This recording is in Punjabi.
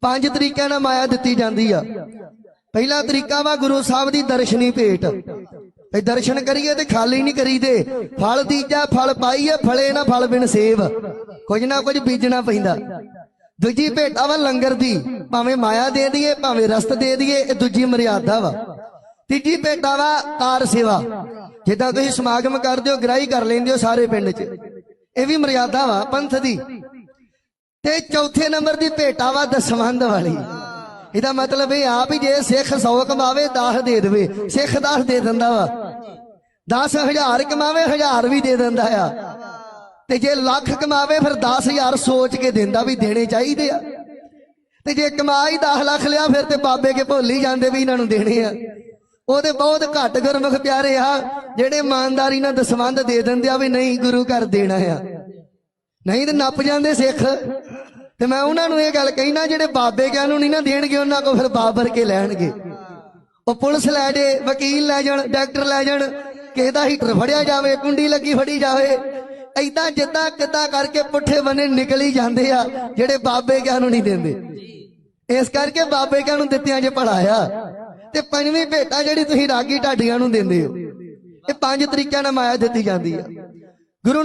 ਪੰਜ ਤਰੀਕਿਆਂ ਨਾਲ ਮਾਇਆ ਦਿੱਤੀ ਜਾਂਦੀ ਆ। ਪਹਿਲਾ ਤਰੀਕਾ ਵਾ ਗੁਰੂ ਸਾਹਿਬ ਦੀ ਦਰਸ਼ਨੀ ਭੇਟ। ਇਹ ਦਰਸ਼ਨ ਕਰੀਏ ਤੇ ਖਾਲੀ ਨਹੀਂ ਕਰੀਦੇ। ਫਲ ਤੀਜਾ, ਫਲ ਪਾਈਏ, ਫਲੇ ਨਾ ਫਲ ਬਿਨ ਸੇਵ। ਕੁਝ ਨਾ ਕੁਝ ਬੀਜਣਾ ਪੈਂਦਾ। ਦੂਜੀ ਭੇਟਾ ਵਾ ਲੰਗਰ ਦੀ। ਭਾਵੇਂ ਮਾਇਆ ਦੇ ਦਈਏ, ਭਾਵੇਂ ਰਸਤ ਦੇ ਦਈਏ, ਇਹ ਦੂਜੀ ਮਰਿਆਦਾ ਵਾ। ਤੀਜੀ ਭੇਟਾ ਵਾ ਕਾਰ ਸੇਵਾ। ਜਿੱਦਾਂ ਤੁਸੀਂ ਸਮਾਗਮ ਕਰਦੇ ਹੋ ਗ੍ਰਾਈ ਕਰ ਲੈਂਦੇ ਹੋ ਸਾਰੇ ਪਿੰਡ 'ਚ। ਇਹ ਵੀ ਮਰਿਆਦਾ ਵਾ, ਪੰਥ ਦੀ। ਤੇ ਚੌਥੇ ਨੰਬਰ ਦੀ ਭੇਟਾ ਵਾ ਦਸਵੰਦ ਵਾਲੀ। ਇਹਦਾ ਮਤਲਬ ਇਹ ਆ ਵੀ ਜੇ ਸਿੱਖ 100 ਕਮਾਵੇ 10 ਦੇ ਦੇਵੇ। ਸਿੱਖ 10 ਦੇ ਦਿੰਦਾ ਵਾ। 10000 ਕਮਾਵੇ 1000 ਵੀ ਦੇ ਦਿੰਦਾ ਆ। ਤੇ ਜੇ ਲੱਖ ਕਮਾਵੇ, ਫਿਰ 10000 ਸੋਚ ਕੇ ਦਿੰਦਾ ਵੀ ਦੇਣੇ ਚਾਹੀਦੇ ਆ। ਤੇ ਜੇ ਕਮਾਈ 10 ਲੱਖ ਲਿਆ, ਫਿਰ ਤੇ ਬਾਬੇ ਕੇ ਭੁੱਲ ਹੀ ਜਾਂਦੇ ਵੀ ਇਹਨਾਂ ਨੂੰ ਦੇਣੇ ਆ। ਉਹਦੇ ਬਹੁਤ ਘੱਟ ਗੁਰਮੁਖ ਪਿਆਰੇ ਆ, ਜਿਹੜੇ ਇਮਾਨਦਾਰੀ ਨਾਲ ਦਸਵੰਦ ਦੇ ਦਿੰਦੇ ਆ ਵੀ ਨਹੀਂ, ਗੁਰੂ ਘਰ ਦੇਣਾ ਆ। ਨਹੀਂ ਤੇ ਨੱਪ ਜਾਂਦੇ ਸਿੱਖ। ਤੇ ਮੈਂ ਉਹਨਾਂ ਨੂੰ ਇਹ ਗੱਲ ਕਹਿਣਾ ਜਿਹੜੇ ਬਾਬੇ ਕਹਿਣ ਨੂੰ ਨਹੀਂ ਨਾ ਦੇਣਗੇ, ਉਹਨਾਂ ਕੋ ਫਿਰ ਬਾਬਰ ਕੇ ਲੈਣਗੇ। ਉਹ ਪੁਲਿਸ ਲੈ ਜੇ, ਵਕੀਲ ਲੈ ਜਾਣ, ਡਾਕਟਰ ਲੈ ਜਾਣ, ਕਿਸੇ ਦਾ ਹੀਟਰ ਫੜਿਆ ਜਾਵੇ, ਕੁੰਡੀ ਲੱਗੀ ਫੜੀ ਜਾਵੇ ਐਦਾਂ ਜਿੱਦਾਂ ਕਿੱਦਾਂ ਕਰਕੇ ਪੁੱਠੇ ਬੰਨੇ ਨਿਕਲ ਹੀ ਜਾਂਦੇ ਆ, ਜਿਹੜੇ ਬਾਬੇ ਕਹਿਣ ਨੂੰ ਨਹੀਂ ਦਿੰਦੇ। ਇਸ ਕਰਕੇ ਬਾਬੇ ਕਹਿਣ ਨੂੰ ਦਿੱਤਿਆਂ ਜੇ ਪੜਾਇਆ ਤੇ ਪੰਜਵੀਂ ਭੇਟਾ ਜਿਹੜੀ ਤੁਸੀਂ ਰਾਗੀ ਢਾਡੀਆਂ ਨੂੰ ਦਿੰਦੇ ਹੋ, ਇਹ ਪੰਜ ਤਰੀਕਿਆਂ ਨਾਲ ਮਾਇਆ ਦਿੱਤੀ ਜਾਂਦੀ ਆ। ਗੁਰੂ